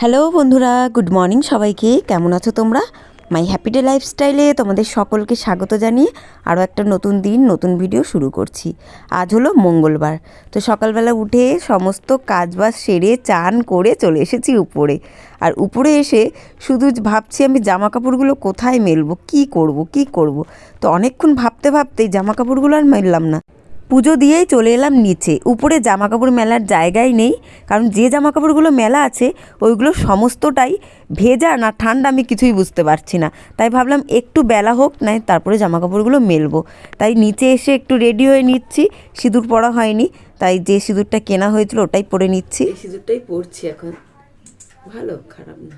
Hello বন্ধুরা, good morning সবাইকে। কেমন আছো তোমরা? মাই হ্যাপি ডে লাইফস্টাইলে তোমাদের সকলকে স্বাগত জানিয়ে আরও একটা নতুন দিন, নতুন ভিডিও শুরু করছি। আজ হলো মঙ্গলবার। তো সকালবেলা উঠে সমস্ত কাজ কাজবাজ সেরে, চান করে চলে এসেছি উপরে। আর উপরে এসে শুধু ভাবছি আমি জামা কাপড়গুলো কোথায় মেলবো, কি করব কি করব? তো অনেকক্ষণ ভাবতে ভাবতেই জামা কাপড়গুলো আর মেললাম না। পুজো দিয়েই চলে এলাম নিচে। উপরে জামা কাপড় মেলার জায়গাই নেই, কারণ যে জামা কাপড়গুলো মেলা আছে, ওইগুলো সমস্তটাই ভেজা না ঠান্ডা আমি কিছুই বুঝতে পারছি না। তাই ভাবলাম একটু বেলা হোক নাই তারপরে জামা কাপড়গুলো মেলবো। তাই নিচে এসে একটু রেডি হয়ে নিচ্ছি, সিঁদুর পরা হয়নি, তাই যে সিঁদুরটা কেনা হয়েছিল ওটাই পরে নিচ্ছি। সিঁদুরটাই পরছি এখন। ভালো, খারাপ না।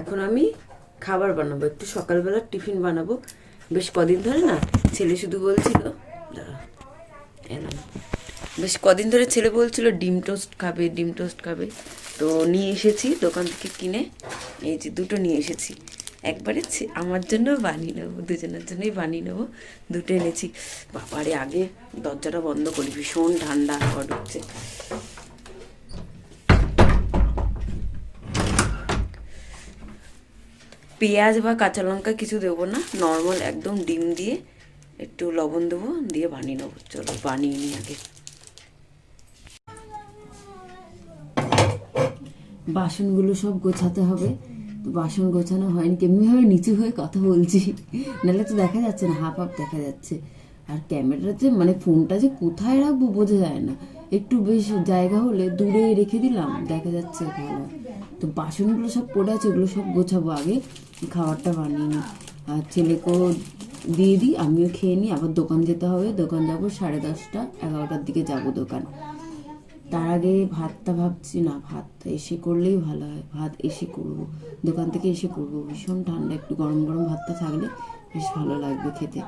এখন আমি খাবার বানাবো, একটু সকালবেলা টিফিন বানাবো। বেশ কদিন ধরে না ছেলে শুধু বলছিল এলাম। বেশ কদিন ধরে ছেলে বলছিল, ডিম টোস্ট খাবে, ডিম টোস্ট খাবে। তো নিয়ে এসেছি দোকান থেকে কিনে, এই যে দুটো নিয়ে এসেছি। একবারে আমার জন্য বানিয়ে নেব, দুজনের জন্যই বানিয়ে নেব, দুটো এনেছি। বাবারে, আগে দরজাটা বন্ধ করি, ভীষণ ঠান্ডা হাওয়া ঢুকছে। পেঁয়াজ বা কাঁচা লঙ্কা কিছু দেবো না নর্মাল একদম ডিম দিয়ে একটু লবণ দেবো, দিয়ে বানিয়ে নেব। চলো, বানিয়ে নিই আগে। বাসনগুলো সব গোছাতে হবে। বাসন গোছানো হয়নি কেমনিভাবে নিচু হয়ে কথা বলছি। নাহলে তো দেখা যাচ্ছে না, হাফ হাফ দেখা যাচ্ছে। আর ক্যামেরাতে মানে ফোনটা যে কোথায় রাখব বোঝা যায় না। একটু বেশ জায়গা হলে দূরে রেখে দিলাম, দেখা যাচ্ছে ভালো। তো বাসনগুলো সব পড়ে আছে, ওগুলো সব গোছাবো আগে। খাবারটা বানিয়ে নিই। আর ছেলেকেও দিয়ে দিই, আমিও খেয়ে নিই। আবার দোকান যেতে হবে। দোকান যাব সাড়ে দশটা, এগারোটার দিকে যাব দোকান। তার আগে ভাতটা ভাবছি, না ভাতটা এসে করলেই ভালো হয়। ভাত এসে করব। দোকান থেকে এসে করব। ভীষণ ঠান্ডা, একটু গরম গরম ভাতটা থাকলে বেশ ভালো লাগবে খেতে।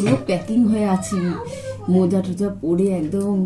পুরো প্যাকিং হয়ে আছি। মোজা টোজা পরে একদম।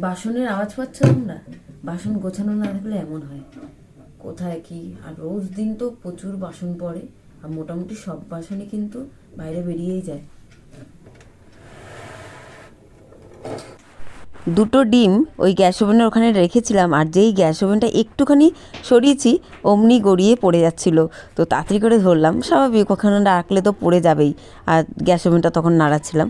বাসনের আওয়াজ পাচ্ছ তোমরা বাসন গোছানো না থাকলে এমন হয়। কোথায় কি? আর রোজ দিন তো প্রচুর বাসন পড়ে। আর মোটামুটি সব বাসনই কিন্তু বাইরে বেরিয়েই যায়। দুটো ডিম ওই গ্যাস ওভেনের ওখানে রেখেছিলাম আর যেই গ্যাস ওভেনটা একটুখানি সরিয়েছি, অমনি গড়িয়ে পড়ে যাচ্ছিল। তো তাড়াতাড়ি করে ধরলাম, স্বাভাবিক ওখানে রাখলে তো পড়ে যাবেই। আর গ্যাস ওভেনটা তখন নাড়াচ্ছিলাম।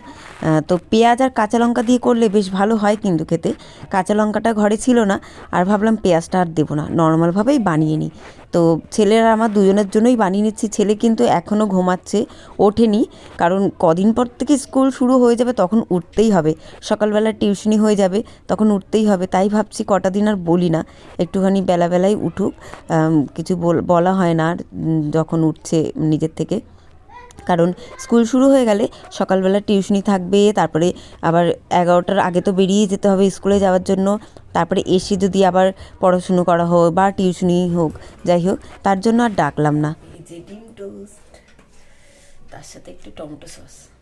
তো পেঁয়াজ আর কাঁচা লঙ্কা দিয়ে করলে বেশ ভালো হয় কিন্তু খেতে। কাঁচা লঙ্কাটা ঘরে ছিল না, আর ভাবলাম পেঁয়াজটা আর দেবো না, নর্মালভাবেই বানিয়ে নিই। তো ছেলের আমার দুজনের জন্যই বানিয়ে নিচ্ছি, ছেলে কিন্তু এখনও ঘুমাচ্ছে, ওঠেনি। কারণ কদিন পর থেকে স্কুল শুরু হয়ে যাবে, তখন উঠতেই হবে। সকালবেলা টিউশনি হয়ে যাবে। তখন উঠতেই হবে। তাই ভাবছি কটা দিন আর বলি না। একটুখানি বেলাবেলায় উঠুক। কিছু বল- হয় না আর যখন উঠছে নিজের থেকে। কারণ স্কুল শুরু হয়ে গেলে সকালবেলা টিউশনি থাকবে, তারপরে আবার এগারোটার আগে তো বেরিয়ে যেতে হবে স্কুলে যাওয়ার জন্য। তারপরে এসে যদি আবার পড়াশুনো করা হোক বা টিউশনি হোক, যাই হোক, তার জন্য আর ডাকলাম না। তার সাথে একটু টমেটো সস।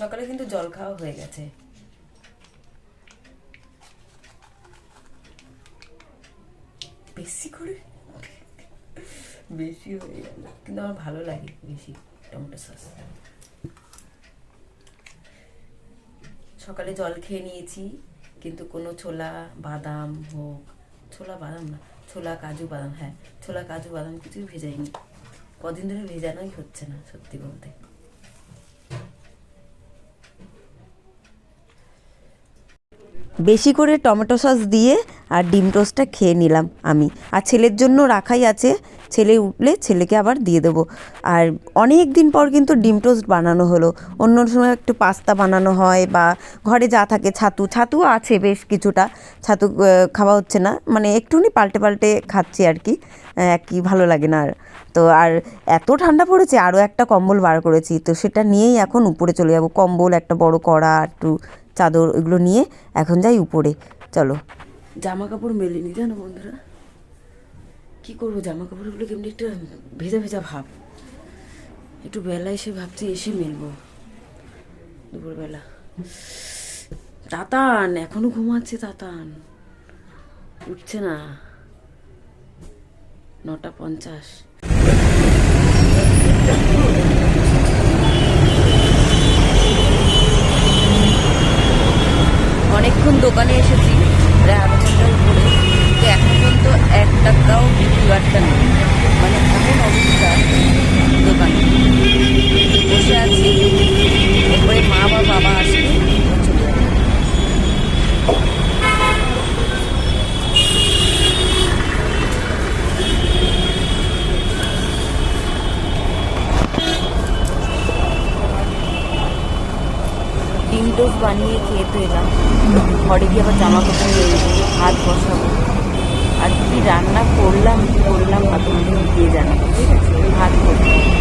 সকালে কিন্তু জল খাওয়া হয়ে গেছে। বেশি করে? বেশি হয়ে গেল। কিন্তু আমার ভালো লাগে বেশি টমেটো সস। সকালে জল খেয়ে নিয়েছি, কিন্তু কোনো ছোলা, বাদাম হোক, ছোলা, বাদাম না, ছোলা, কাজু, বাদাম হ্যাঁ ছোলা, কাজু, বাদাম কিছুই ভেজাইনি। কদিন ধরে ভেজানোই হচ্ছে না, সত্যি বলতে। বেশি করে টমেটো সস দিয়ে আর ডিম টোস্টটা খেয়ে নিলাম আমি। আর ছেলের জন্য রাখাই আছে। ছেলে উঠলে ছেলেকে আবার দিয়ে দেবো। আর অনেক দিন পর কিন্তু ডিম টোস্ট বানানো হলো। অন্য সময় একটু পাস্তা বানানো হয় বা ঘরে যা থাকে, ছাতু। ছাতু আছে বেশ কিছুটা। ছাতু খাওয়া হচ্ছে না। মানে একটুখানি পাল্টে পাল্টে খাচ্ছি আর কি। কি ভালো লাগে না আর। তো আর এত ঠান্ডা পড়েছে, আরও একটা কম্বল বার করেছি। তো সেটা নিয়েই এখন উপরে চলে যাব। কম্বল, একটা বড় কড়া, একটু চাদর ওইগুলো নিয়ে এখন যাই উপরে। চলো। জামা কাপড় মেলিনি জানো বন্ধুরা? কি করব? জামা কাপড়গুলো কেমনি একটা ভেজা ভেজা ভাব। একটু বেলা এসে ভাবছি এসে মেলবো। দুপুরবেলা। তাতান, এখনও ঘুমাচ্ছে তাতান। উঠছে না। নটা পঞ্চাশ। অনেকক্ষণ দোকানে এসেছি। প্রায় আধা ঘণ্টার উপরে তো এখন পর্যন্ত এক টাকাও বিক্রি বার্তা নেই। মানে এমন অবস্থা দোকানে। বসে আছি। এরপরে মা বা বাবা আসবে। ডিম বানিয়ে খেয়ে তো এলাম। ঘরে গিয়ে আবার জামা কাপড় নিয়ে হাত বসাবো। আর কি রান্না করলাম করলাম না তোমাদের গিয়ে জানাব ঠিক আছে? ভাত করলাম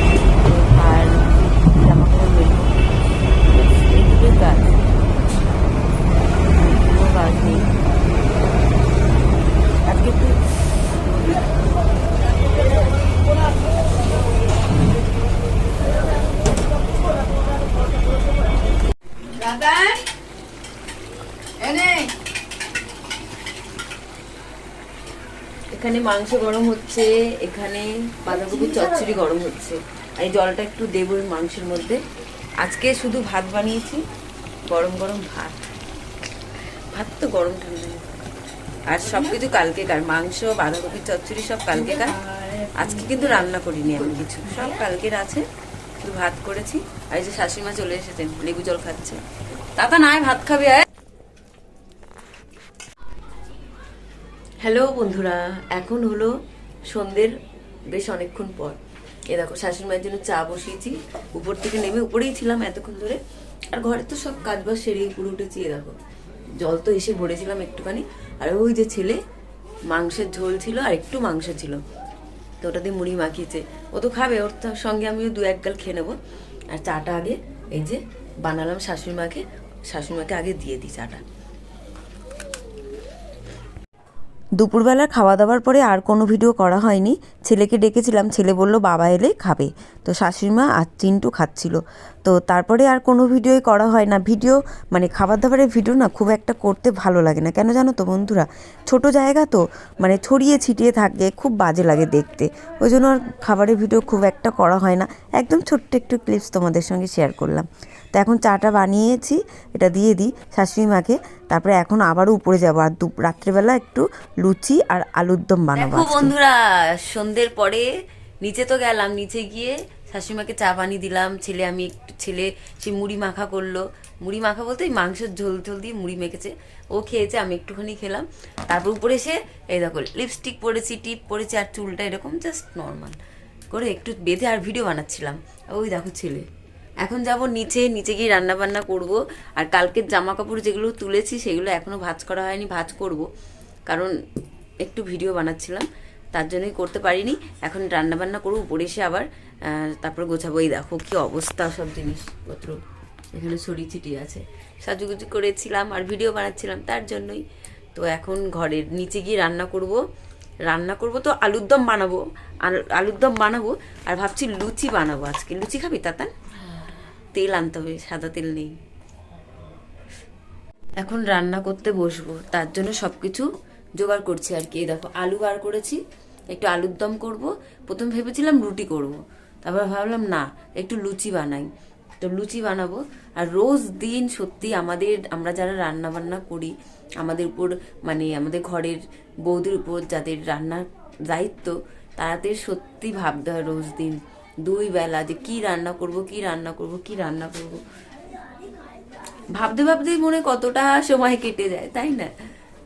এখানে মাংস গরম হচ্ছে, এখানে বাঁধাকপির চচ্চড়ি গরম হচ্ছে। এই জলটা একটু দেবো মাংসের মধ্যে। আজকে শুধু ভাত বানিয়েছি, গরম গরম ভাত। ভাত তো গরম ঠান্ডা। আর সব কিছু কালকেকার মাংস বাঁধাকপির চচ্চড়ি সব কালকেকার আজকে কিন্তু রান্না করিনি আমি কিছু, সব কালকের আছে। শুধু ভাত করেছি। আর এই যে শাশুড়িমা চলে এসেছেন, লেবু জল খাচ্ছে। তাতা নাই, ভাত খাবে হ্যালো বন্ধুরা, এখন হলো সন্ধ্যের বেশ অনেকক্ষণ পর। এ দেখো, শাশুড়ি মায়ের জন্য চা বসিয়েছি, উপর থেকে নেমে উপরেই ছিলাম এতক্ষণ ধরে। আর ঘরে তো সব কাজ বাজ সেরে উপরে উঠেছি এ দেখো। জল তো এসে ভরেছিলাম একটুখানি। আর ওই যে ছেলে, মাংসের ঝোল ছিল আর একটু মাংস ছিল। তো ওটা দিয়ে মুড়ি মাখিয়েছে। ও তো খাবে, ওর সঙ্গে আমিও দু এক গাল খেয়ে নেব। আর চাটা আগে এই যে বানালাম শাশুড়ি মাকে শাশুড়ি মাকে আগে দিয়ে দিই চাটা। দুপুরবেলা খাওয়া দাওয়ার পরে আর কোনো ভিডিও করা হয়নি। ছেলেকে ডেকেছিলাম ছেলে বলল বাবা এলে খাবে। তো শাশুড়িমা আর চিন্টু খাচ্ছিল। তো তারপরে আর কোনো ভিডিওই করা হয় না। ভিডিও মানে খাবার দাবারের ভিডিও না খুব একটা করতে ভালো লাগে না। কেন জানো তো বন্ধুরা ছোট জায়গা তো মানে ছড়িয়ে ছিটিয়ে থাকে খুব বাজে লাগে দেখতে। ওই জন্য আর খাবারের ভিডিও খুব একটা করা হয় না। একদম ছোট্ট একটু ক্লিপস তোমাদের সঙ্গে শেয়ার করলাম। তো এখন চাটা বানিয়েছি এটা দিয়ে দিই শাশুড়ি মাকে তারপরে এখন আবারও উপরে যাব। আর দু রাত্রেবেলা একটু লুচি আর আলুর দম বানাবো বন্ধুরা সন্ধ্যের পরে নিচে তো গেলাম, নিচে গিয়ে শাশুড়িমাকে চা পানি দিলাম, ছেলে আমি একটু, ছেলে, সে মুড়ি মাখা করল। মুড়ি মাখা বলতে ওই মাংসের ঝোল ঝোল দিয়ে মুড়ি মেখেছে। ও খেয়েছে, আমি একটুখানি খেলাম। তারপর উপরে এসে, এই দেখো লিপস্টিক পরেছি টিপ পরেছি, আর চুলটা এরকম জাস্ট নর্মাল করে একটু বেঁধে আর ভিডিও বানাচ্ছিলাম। ওই দেখো ছেলে। এখন যাব নিচে নিচে গিয়ে রান্না বান্না করব। আর কালকের জামা কাপড় যেগুলো তুলেছি, সেগুলো এখনও ভাজ করা হয়নি, ভাজ করব। কারণ একটু ভিডিও বানাচ্ছিলাম। তার জন্যই করতে পারিনি। এখন রান্না বান্না করব, উপরে এসে আবার তারপর গোছাবো। এই দেখো কি অবস্থা সব জিনিসপত্র। এখানে ছড়িয়ে ছিটিয়ে আছে। সাজুগুজু করেছিলাম আর ভিডিও বানাচ্ছিলাম তার জন্যই। তো এখন ঘরের নিচে গিয়ে রান্না করব। রান্না করব তো আলুর দম বানাবো। আল- আলুর দম বানাবো আর ভাবছি লুচি বানাবো আজকে। লুচি খাবি তাতান? তেল আনতে হবে, সাদা তেল নেই। এখন রান্না করতে বসবো। তার জন্য সব কিছু জোগাড় করছি আর কি। দেখো, আলু বার করেছি। একটু আলুর দম করব, প্রথম ভেবেছিলাম রুটি করব, তারপর ভাবলাম না, একটু লুচি বানাই। তো লুচি বানাবো, আর রোজ দিন সত্যি আমাদের, আমরা যারা রান্না বান্না করি, আমাদের উপর মানে আমাদের ঘরের বৌদির উপর যাদের রান্নার দায়িত্ব, তাদের সত্যি ভাবতে হয় রোজ দিন, দুই বেলা যে কি রান্না করব, কি রান্না করব, কি রান্না করব। ভাবতে ভাবতেই মনে কতটা সময় কেটে যায়, তাই না?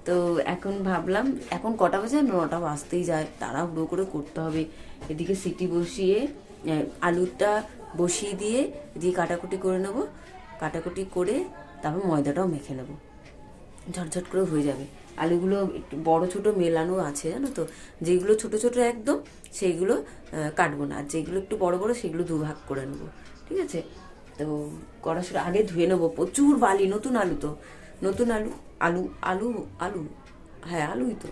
তো এখন ভাবলাম, এখন কটা বাজে? নটা বাজতেই যায়। তাড়াহুড়ো করে করতে হবে। এদিকে সিটি বসিয়ে আলুটা বসিয়ে দিয়ে দিয়ে কাটাকুটি করে নেব। কাটাকুটি করে তারপর ময়দাটাও মেখে নেব। ঝটঝট করে হয়ে যাবে। আলুগুলো একটু বড়, ছোট মেলানো আছে, জানো তো? যেগুলো ছোট ছোট একদম, সেইগুলো কাটবো না। আর যেগুলো একটু বড় বড়, সেগুলো দু ভাগ করে নেব। ঠিক আছে? তো কড়াশুটো আগে ধুয়ে নেব। প্রচুর বালি, নতুন আলু তো। নতুন আলু আলু আলু আলু। হ্যাঁ আলুই তো।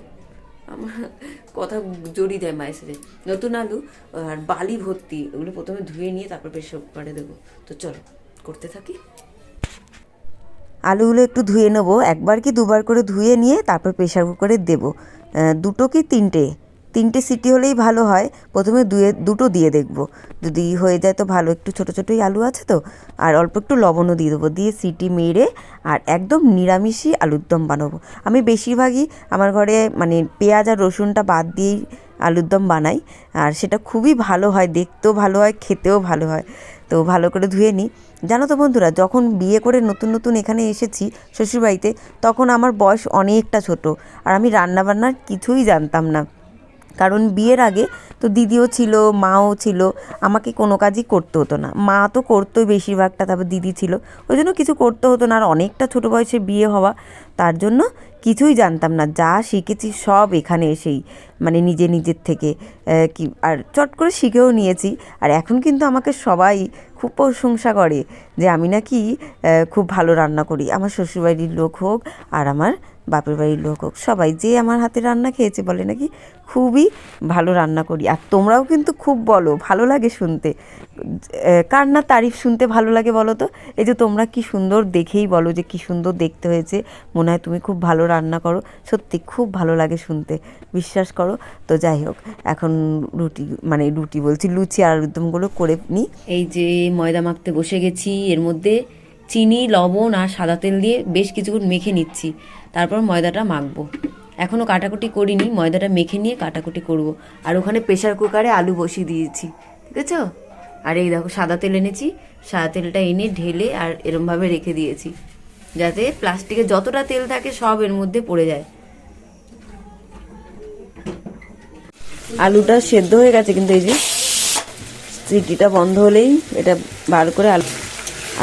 আমার কথা জড়িয়ে দেয় মায়ের সাথে। নতুন আলু আর বালি ভর্তি, ওগুলো প্রথমে ধুয়ে নিয়ে তারপর প্রেশার কুকারে দেবো। তো চলো, করতে থাকি। আলুগুলো একটু ধুয়ে নেব। একবার কি দুবার করে ধুয়ে নিয়ে তারপর প্রেশার কুকারে দেবো। দুটো কি তিনটে? তিনটে সিটি হলেই ভালো হয়। প্রথমে দুয়ে, দুটো দিয়ে দেখব। যদি হয়ে যায় তো ভালো, একটু ছোটো ছোটোই আলু আছে তো। আর অল্প একটু লবণও দিয়ে দেবো, দিয়ে সিটি মেরে আর একদম নিরামিষই আলুর দম বানাবো। আমি বেশিরভাগই আমার ঘরে মানে পেঁয়াজ আর রসুনটা বাদ দিয়েই আলুর দম বানাই। আর সেটা খুবই ভালো হয়, দেখতেও ভালো হয়, খেতেও ভালো হয়। তো ভালো করে ধুয়ে নিই। জানো তো বন্ধুরা, যখন বিয়ে করে নতুন নতুন এখানে এসেছি শ্বশুরবাড়িতে, তখন আমার বয়স অনেকটা ছোট। আর আমি রান্না রান্নাবান্নার কিছুই জানতাম না। কারণ বিয়ের আগে তো দিদিও ছিল, মাও ছিল, আমাকে কোনো কাজই করতে হতো না। মা তো করতোই বেশিরভাগটা, তারপর দিদি ছিল। ওই জন্য কিছু করতে হতো না আর অনেকটা ছোটো বয়সে বিয়ে হওয়া, তার জন্য কিছুই জানতাম না। যা শিখেছি সব এখানে এসেই মানে নিজে নিজের থেকে কি, আর চট করে শিখেও নিয়েছি। আর এখন কিন্তু আমাকে সবাই খুব প্রশংসা করে যে আমি নাকি খুব ভালো রান্না করি। আমার শ্বশুরবাড়ির লোক হোক আর আমার বাপের বাড়ির লোক হোক, সবাই যে আমার হাতে রান্না খেয়েছে বলে নাকি খুবই ভালো রান্না করি। আর তোমরাও কিন্তু খুব বলো, ভালো লাগে শুনতে। কার না তারিফ শুনতে ভালো লাগে বলো তো? এই যে তোমরা কি সুন্দর দেখেই বলো যে কি সুন্দর দেখতে হয়েছে। মনে হয় তুমি খুব ভালো রান্না করো, সত্যি খুব ভালো লাগে শুনতে। বিশ্বাস করো? তো যাই হোক, এখন রুটি মানে রুটি বলছি, লুচি আর আলুরদমগুলো করে নিই এই যে ময়দা মাখতে বসে গেছি, এর মধ্যে চিনি, লবণ আর সাদা তেল দিয়ে বেশ কিছুক্ষণ মেখে নিচ্ছি। তারপর ময়দাটা মাখবো। এখনও কাটাকুটি করিনি, ময়দাটা মেখে নিয়ে কাটাকুটি করব। আর ওখানে প্রেশার কুকারে আলু বসিয়ে দিয়েছি, ঠিক আছে? আর এই দেখো, সাদা তেল এনেছি, সাদা তেলটা এনে ঢেলে আর এরমভাবে রেখে দিয়েছি, যাতে প্লাস্টিকে যতটা তেল থাকে সব এর মধ্যে পড়ে যায়। আলুটা সেদ্ধ হয়ে গেছে কিন্তু এই যে, সিটিটা বন্ধ হলেই এটা বার করে আলু,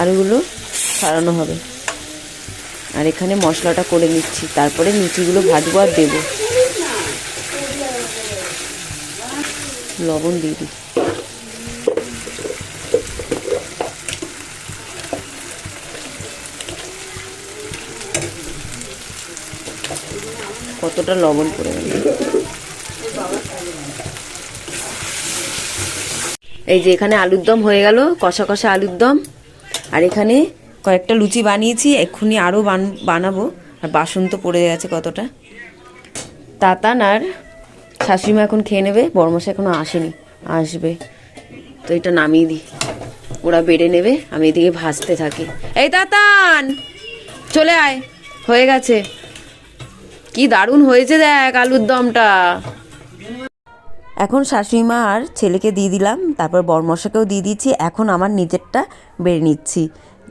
আলুগুলো সারানো হবে। আর এখানে মশলাটা করে নিচ্ছি। তারপরে লুচিগুলো ভাজবো আর দেবো। লবণ দিয়ে দিই। কতটা লবণ পড়ে গেল। এই যে এখানে আলুর দম হয়ে গেল। কষা কষা আলুর দম। আর এখানে কয়েকটা লুচি বানিয়েছি, এক্ষুনি আরও বান বানাবো। আর বাসন তো পড়ে গেছে কতটা। তাতান আর শাশুড়িমা এখন খেয়ে নেবে বড়মশা এখনও আসেনি, আসবে। তো এটা নামিয়ে দিই। ওরা বেড়ে নেবে, আমি এদিকে ভাজতে থাকি। এই তাতান! চলে আয়, হয়ে গেছে। কি দারুণ হয়েছে দেখ আলুর দমটা। এখন শাশুড়িমা আর ছেলেকে দিয়ে দিলাম, তারপর বরমশাকেও দিয়ে দিচ্ছি, এখন আমার নিজেরটা বেড়ে নিচ্ছি।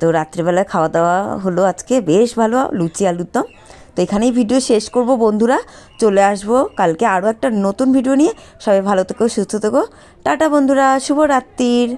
তো রাত্রিবেলায় খাওয়া দাওয়া হলো আজকে। বেশ ভালো লুচি আলুর দম। তো এখানেই ভিডিও শেষ করব বন্ধুরা। চলে আসব কালকে আরও একটা নতুন ভিডিও নিয়ে। সবাই ভালো থেকো, সুস্থ থেকো। টাটা বন্ধুরা, শুভরাত্রির।